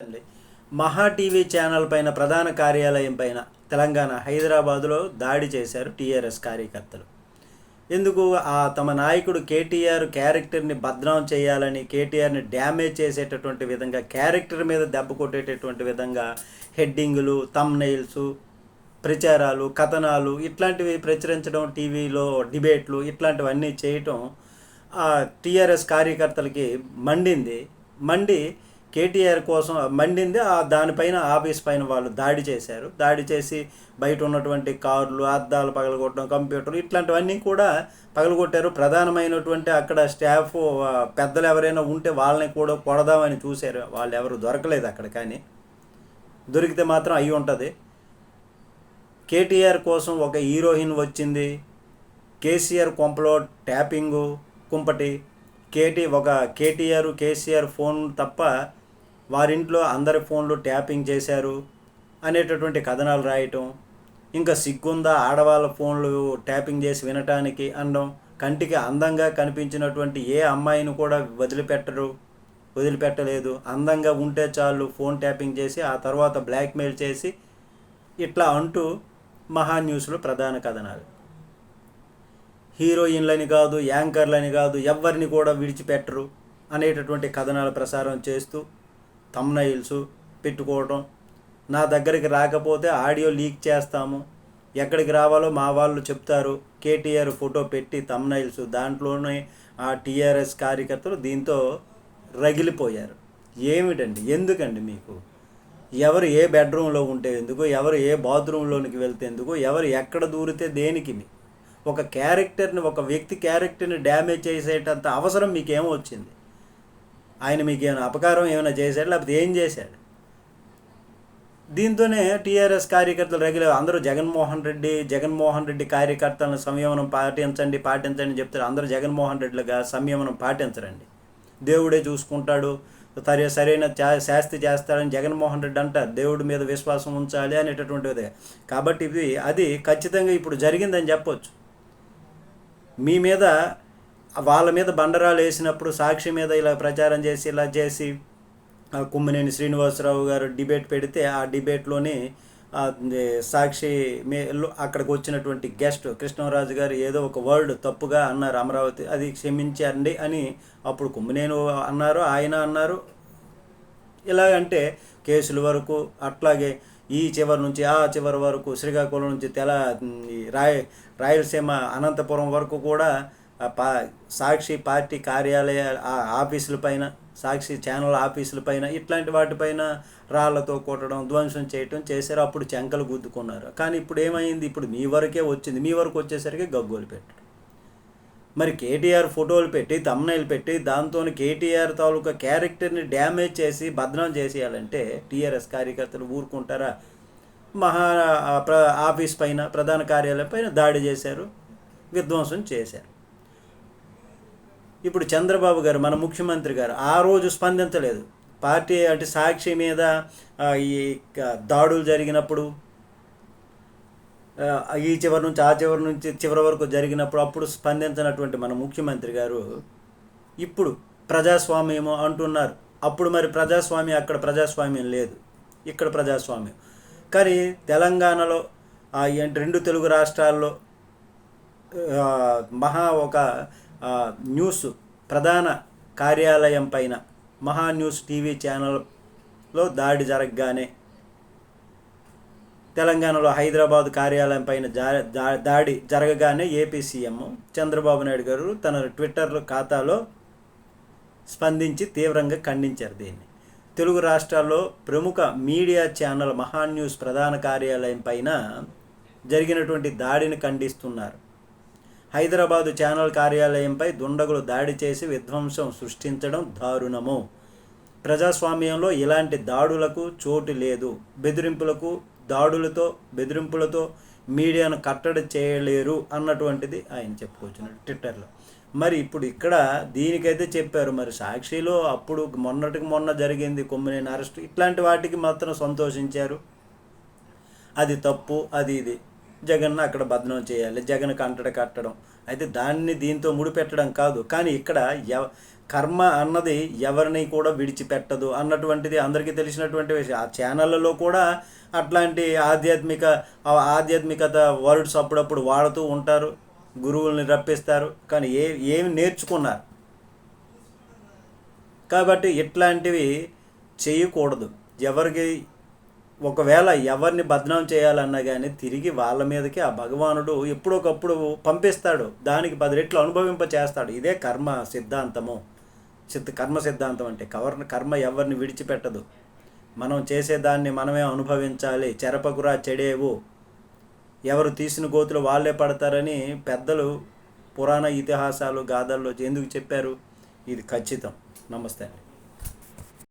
అండి. మహా TV channel పైన ప్రధాన కార్యాలయం పైన తెలంగాణ హైదరాబాదులో దాడి చేశారు టీఆర్ఎస్ కార్యకర్తలు. ఎందుకు? ఆ తమ నాయకుడు కేటీఆర్ క్యారెక్టర్ని బద్నాం చేయాలని కేటీఆర్ని డ్యామేజ్ చేసేటటువంటి విధంగా క్యారెక్టర్ మీద దెబ్బ కొట్టేటటువంటి విధంగా హెడ్డింగులు తమ్నైల్స్ ప్రచారాలు కథనాలు ఇట్లాంటివి ప్రచురించడం టీవీలో డిబేట్లు ఇట్లాంటివన్నీ చేయటం ఆ టీఆర్ఎస్ కార్యకర్తలకి మండింది. మండి కేటీఆర్ కోసం మండింది. ఆ దానిపైన ఆఫీస్ పైన వాళ్ళు దాడి చేశారు. దాడి చేసి బయట ఉన్నటువంటి కార్లు అద్దాలు పగలగొట్టడం కంప్యూటర్ ఇట్లాంటివన్నీ కూడా పగలగొట్టారు. ప్రధానమైనటువంటి అక్కడ స్టాఫ్ పెద్దలు ఎవరైనా ఉంటే వాళ్ళని కూడా కొడదామని చూశారు. వాళ్ళు ఎవరు దొరకలేదు అక్కడ కానీ. దొరికితే మాత్రం అయి ఉంటుంది. కేటీఆర్ కోసం ఒక హీరోయిన్ వచ్చింది. కేసీఆర్ కొంపలో ట్యాపింగు కుంపటి. కేటీ ఒక కేటీఆర్ కేసీఆర్ ఫోన్ తప్ప వారింట్లో అందరి ఫోన్లు ట్యాపింగ్ చేశారు అనేటటువంటి కథనాలు రాయటం ఇంకా సిగ్గుందా ఆడవాళ్ళ ఫోన్లు ట్యాపింగ్ చేసి వినటానికి అనడం కంటికి అందంగా కనిపించినటువంటి ఏ అమ్మాయిని కూడా వదిలిపెట్టరు వదిలిపెట్టలేదు. అందంగా ఉంటే చాలు ఫోన్ ట్యాపింగ్ చేసి ఆ తర్వాత బ్లాక్మెయిల్ చేసి ఇట్లా అంటూ మహా న్యూస్లో ప్రధాన కథనాలు. హీరోయిన్లని కాదు యాంకర్లని కాదు ఎవరిని కూడా విడిచిపెట్టరు అనేటటువంటి కథనాలు ప్రసారం చేస్తూ తమ్నైల్స్ పెట్టుకోవడం నా దగ్గరికి రాకపోతే ఆడియో లీక్ చేస్తాము. ఎక్కడికి రావాలో మా వాళ్ళు చెప్తారు. కేటీఆర్ ఫోటో పెట్టి తమ్నైల్స్ దాంట్లోనే ఆ టీఆర్ఎస్ కార్యకర్తలు దీంతో రగిలిపోయారు. ఏమిటండి? ఎందుకండి మీకు? ఎవరు ఏ బెడ్రూమ్లో ఉంటే ఎందుకు? ఎవరు ఏ బాత్రూంలోనికి వెళ్తే ఎందుకు? ఎవరు ఎక్కడ దూరితే దేనికి? ఒక క్యారెక్టర్ని ఒక వ్యక్తి క్యారెక్టర్ని డ్యామేజ్ చేసేటంత అవసరం మీకేమో వచ్చింది. ఆయన మీకు ఏమైనా అపకారం ఏమైనా చేశాడు? లేకపోతే ఏం చేశాడు? దీంతోనే టీఆర్ఎస్ కార్యకర్తలు రెగ్యులర్ అందరూ జగన్మోహన్ రెడ్డి జగన్మోహన్ రెడ్డి కార్యకర్తలను సంయమనం పాటించండి పాటించండి చెప్తారు. అందరూ జగన్మోహన్ రెడ్డిలుగా సంయమనం పాటించరండి. దేవుడే చూసుకుంటాడు. సరే సరైన శాస్తి చేస్తాడని జగన్మోహన్ రెడ్డి అంటారు. దేవుడి మీద విశ్వాసం ఉంచాలి అనేటటువంటిది కాబట్టి ఇది అది ఖచ్చితంగా ఇప్పుడు జరిగిందని చెప్పొచ్చు. మీ మీద వాళ్ళ మీద బండరాలు వేసినప్పుడు సాక్షి మీద ఇలా ప్రచారం చేసి ఇలా చేసి ఆ కుమ్మినేని శ్రీనివాసరావు గారు డిబేట్ పెడితే ఆ డిబేట్లోని సాక్షి మే అక్కడికి వచ్చినటువంటి గెస్ట్ కృష్ణరాజు గారు ఏదో ఒక వర్డ్ తప్పుగా అన్నారు అమరావతి అది క్షమించండి అని అప్పుడు కుమ్మినేని అన్నారు ఆయన అన్నారు. ఇలాగంటే కేసుల వరకు అట్లాగే ఈ చివరి నుంచి ఆ చివరి వరకు శ్రీకాకుళం నుంచి తెల రాయ రాయలసీమ అనంతపురం వరకు కూడా పా సాక్షి పార్టీ కార్యాలయ ఆ ఆఫీసుల పైన సాక్షి ఛానల్ ఆఫీసుల పైన ఇట్లాంటి వాటిపైన రాళ్ళతో కొట్టడం ధ్వంసం చేయటం చేశారు. అప్పుడు చెంకలు గుద్దుకున్నారు. కానీ ఇప్పుడు ఏమైంది? ఇప్పుడు మీ వరకే వచ్చింది. మీ వరకు వచ్చేసరికి గగ్గోలు పెట్టడం మరి కేటీఆర్ ఫోటోలు పెట్టి తమ్నైలు పెట్టి దాంతో కేటీఆర్ తాలూకా క్యారెక్టర్ని డ్యామేజ్ చేసి బదనాం చేసేయాలంటే టీఆర్ఎస్ కార్యకర్తలు ఊరుకుంటారా? మహా ప్ర ఆఫీస్ పైన ప్రధాన కార్యాలయం పైన దాడి చేశారు. విధ్వంసం చేశారు. ఇప్పుడు చంద్రబాబు గారు మన ముఖ్యమంత్రి గారు ఆ రోజు స్పందించలేదు. పార్టీ అంటే సాక్షి మీద ఈ దాడులు జరిగినప్పుడు ఈ చివరి నుంచి ఆ చివరి నుంచి చివరి వరకు జరిగినప్పుడు అప్పుడు స్పందించినటువంటి మన ముఖ్యమంత్రి గారు ఇప్పుడు ప్రజాస్వామ్యము అంటున్నారు. అప్పుడు మరి ప్రజాస్వామ్యం అక్కడ ప్రజాస్వామ్యం లేదు. ఇక్కడ ప్రజాస్వామ్యం. కానీ తెలంగాణలో ఆ, ఏంటి రెండు తెలుగు రాష్ట్రాల్లో మహా ఒక న్యూస్ ప్రధాన కార్యాలయం పైన మహా న్యూస్ టీవీ ఛానల్లో దాడి జరగగానే తెలంగాణలో హైదరాబాద్ కార్యాలయం పైన జా- దాడి జరగగానే ఏపీ సీఎం చంద్రబాబు నాయుడు గారు తన ట్విట్టర్ ఖాతాలో స్పందించి తీవ్రంగా ఖండించారు దీన్ని. తెలుగు రాష్ట్రాల్లో ప్రముఖ మీడియా ఛానల్ మహా న్యూస్ ప్రధాన కార్యాలయం పైన జరిగినటువంటి దాడిని ఖండిస్తున్నారు. హైదరాబాదు ఛానల్ కార్యాలయంపై దుండగులు దాడి చేసి విధ్వంసం సృష్టించడం దారుణము. ప్రజాస్వామ్యంలో ఇలాంటి దాడులకు చోటు లేదు. బెదిరింపులకు దాడులతో బెదిరింపులతో మీడియాను కట్టడి చేయలేరు అన్నటువంటిది ఆయన చెప్పుకొచ్చినాడు ట్విట్టర్లో. మరి ఇప్పుడు ఇక్కడ దీనికైతే చెప్పారు. మరి సాక్షిలో అప్పుడు మొన్నటికి మొన్న జరిగింది కొమ్మినేని అరెస్ట్. ఇట్లాంటి వాటికి మాత్రం సంతోషించారు. అది తప్పు అది ఇది. జగన్ అక్కడ బదనం చేయాలి జగన్ కంటడ కట్టడం. అయితే దాన్ని దీంతో ముడిపెట్టడం కాదు. కానీ ఇక్కడ ఎవ కర్మ అన్నది ఎవరిని కూడా విడిచిపెట్టదు అన్నటువంటిది అందరికీ తెలిసినటువంటి విషయం. ఆ ఛానళ్ళలో కూడా అట్లాంటి ఆధ్యాత్మిక ఆధ్యాత్మికత వర్డ్స్ అప్పుడప్పుడు వాడుతూ ఉంటారు గురువుల్ని రప్పిస్తారు కానీ ఏ ఏమి నేర్చుకున్నారు? కాబట్టి ఇట్లాంటివి చేయకూడదు. ఎవరికి ఒకవేళ ఎవరిని బదనాం చేయాలన్నా కానీ తిరిగి వాళ్ళ మీదకి ఆ భగవానుడు ఎప్పుడొకప్పుడు పంపిస్తాడు. దానికి పది రెట్లు అనుభవింప చేస్తాడు. ఇదే కర్మ సిద్ధాంతము. సిద్ధ కర్మ సిద్ధాంతం అంటే కవర్ కర్మ ఎవరిని విడిచిపెట్టదు. మనం చేసేదాన్ని మనమే అనుభవించాలి. చెరపకురా చెడేవు. ఎవరు తీసిన గోతులు వాళ్ళే పడతారని పెద్దలు పురాణ ఇతిహాసాలు గాథల్లో ఎందుకు చెప్పారు? ఇది ఖచ్చితం. నమస్తే అండి.